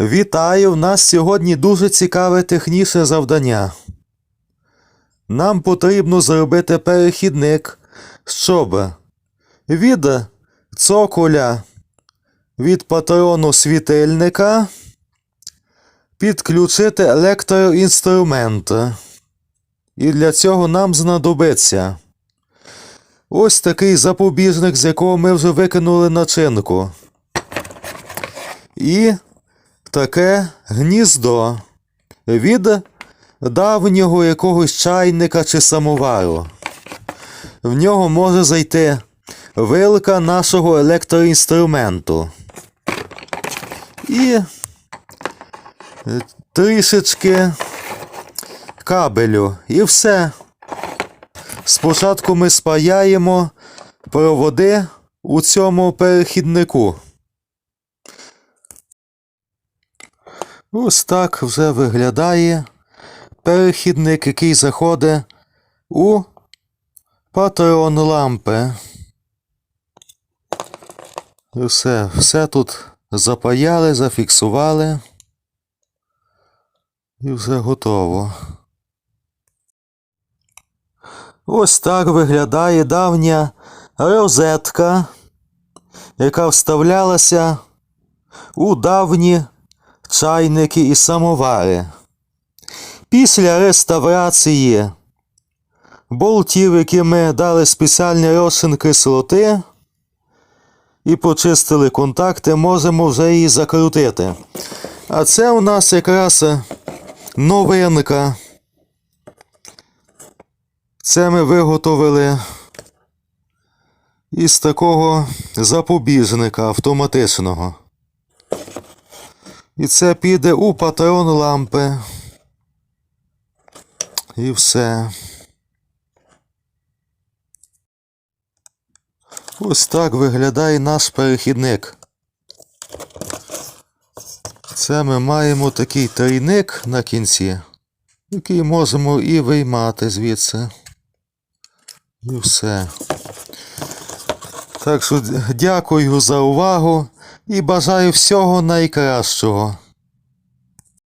Вітаю! В нас сьогодні дуже цікаве технічне завдання. Нам потрібно зробити перехідник, щоб від цоколя від патрону світильника підключити електроінструмент. І для цього нам знадобиться ось такий запобіжник, з якого ми вже викинули начинку. І таке гніздо від давнього якогось чайника чи самовару. В нього може зайти вилка нашого електроінструменту. І трішечки кабелю. І все. Спочатку ми спаяємо проводи у цьому перехіднику. Ось так вже виглядає перехідник, який заходить у патрон лампи. Все, все тут запаяли, зафіксували. І все готово. Ось так виглядає давня розетка, яка вставлялася у давні чайники і самовари. Після реставрації болтів, які ми дали спеціальний розчин кислоти і почистили контакти, можемо вже її закрутити. А це у нас якраз новинка. Це ми виготовили із такого запобіжника автоматичного. І це піде у патрон лампи. І все. Ось так виглядає наш перехідник. Це ми маємо такий трійник на кінці, який можемо і виймати звідси. І все. Так що дякую за увагу і бажаю всього найкращого.